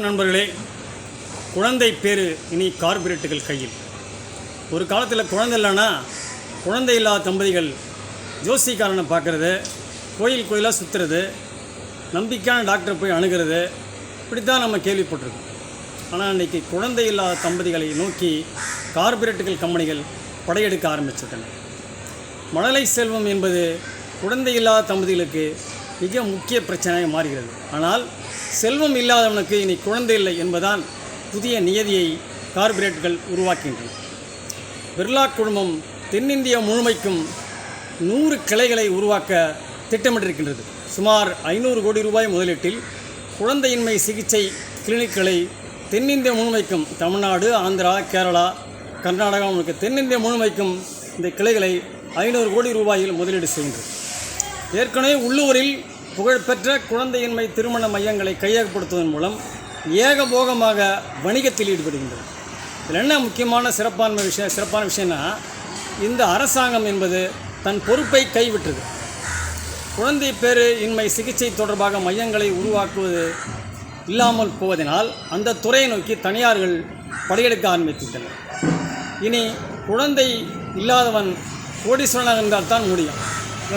வணக்கம் நண்பர்களே. குழந்தை பேர் இனி கார்பரேட்டுகள் கையில். ஒரு காலத்தில் குழந்தை இல்லைன்னா குழந்தை இல்லாத தம்பதிகள் ஜோசிக்காரனை பார்க்குறது கோயில் கோயிலாக சுற்றுறது நம்பிக்கையான டாக்டரை போய் அணுகிறது இப்படி தான் நம்ம கேள்விப்பட்டிருக்கோம். ஆனால் இன்றைக்கி குழந்தை இல்லாத தம்பதிகளை நோக்கி கார்பரேட்டுகள் கம்பெனிகள் படையெடுக்க ஆரம்பிச்சுட்டன மழலை செல்வம் என்பது குழந்தை இல்லாத தம்பதிகளுக்கு மிக முக்கிய பிரச்சனையாக மாறுகிறது. ஆனால் செல்வம் இல்லாதவனுக்கு இனி குழந்தை இல்லை என்பதால் புதிய நியதியை கார்பரேட்டுகள் உருவாக்கின்றன பிர்லா குழுமம் தென்னிந்தியா முழுமைக்கும் நூறு கிளைகளை உருவாக்க திட்டமிட்டிருக்கின்றது. சுமார் ஐநூறு கோடி ரூபாய் முதலீட்டில் குழந்தையின்மை சிகிச்சை கிளினிக்களை தென்னிந்திய முழுமைக்கும் தமிழ்நாடு ஆந்திரா கேரளா கர்நாடகா முழுக்க தென்னிந்திய முழுமைக்கும் இந்த கிளைகளை ஐநூறு கோடி ரூபாயில் முதலீடு செய்கின்றது. ஏற்கனவே உள்ளூரில் புகழ்பெற்ற குழந்தையின்மை திருமண மையங்களை கையகப்படுத்துவதன் மூலம் ஏகபோகமாக வணிகத்தில் ஈடுபடுகின்றது இதில் என்ன முக்கியமான சிறப்பான விஷயம் சிறப்பான விஷயம்னா இந்த அரசாங்கம் என்பது தன் பொறுப்பை கைவிட்டது குழந்தை பேறு இன்மை சிகிச்சை தொடர்பாக மையங்களை உருவாக்குவது இல்லாமல் போவதனால் அந்த துறையை நோக்கி தனியார்கள் படையெடுக்க ஆரம்பித்துவிட்டனர். இனி குழந்தை இல்லாதவன் கோடீஸ்வரனாக இருந்தால் தான் முடியும்.